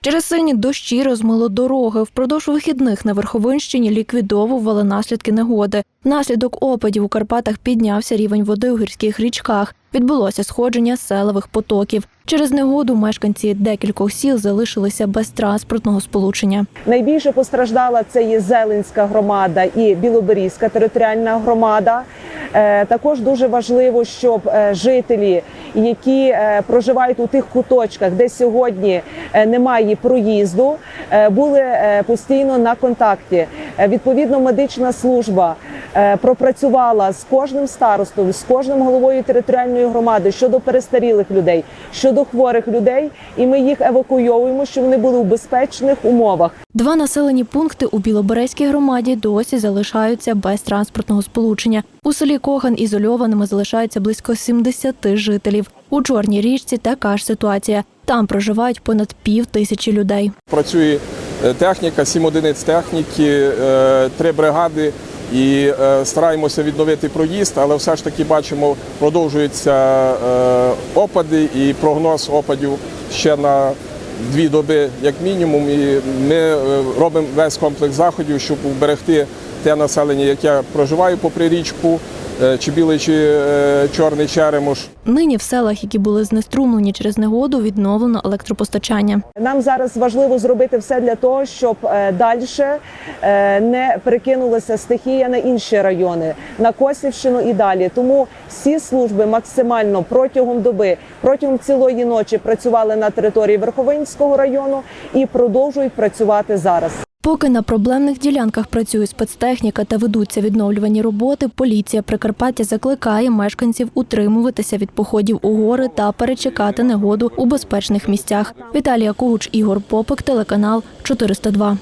Через сильні дощі розмило дороги. Впродовж вихідних на Верховинщині ліквідовували наслідки негоди. Внаслідок опадів у Карпатах піднявся рівень води у гірських річках. Відбулося сходження селевих потоків. Через негоду мешканці декількох сіл залишилися без транспортного сполучення. Найбільше постраждала це є Зеленська громада і Білоберізька територіальна громада. Е, Також дуже важливо, щоб е, жителі, які е, проживають у тих куточках, де сьогодні е, немає проїзду, е, були постійно на контакті. Відповідно, медична служба пропрацювала з кожним старостом, з кожним головою територіальної громади щодо перестарілих людей, щодо хворих людей, і ми їх евакуйовуємо, щоб вони були у безпечних умовах. Два населені пункти у Білоберезькій громаді досі залишаються без транспортного сполучення. У селі Коган ізольованими залишається близько 70 жителів. У Чорній річці така ж ситуація. Там проживають понад пів тисячі людей. Працює е, техніка, сім одиниць техніки, е, три бригади. І е, стараємося відновити проїзд, але все ж таки бачимо, продовжуються е, опади і прогноз опадів ще на дві доби, як мінімум. І ми е, робимо весь комплекс заходів, щоб уберегти те населення, яке проживає попри річку, чи білий, чи е, чорний черемош. Нині в селах, які були знеструмлені через негоду, відновлено електропостачання. Нам зараз важливо зробити все для того, щоб далі не перекинулася стихія на інші райони, на Косівщину і далі. Тому всі служби максимально протягом доби, протягом цілої ночі працювали на території Верховинського району і продовжують працювати зараз. Поки на проблемних ділянках працює спецтехніка та ведуться відновлювані роботи, поліція Прикарпаття закликає мешканців утримуватися від походів у гори та перечекати негоду у безпечних місцях. Віталія Кугуч, Ігор Попик, телеканал 402.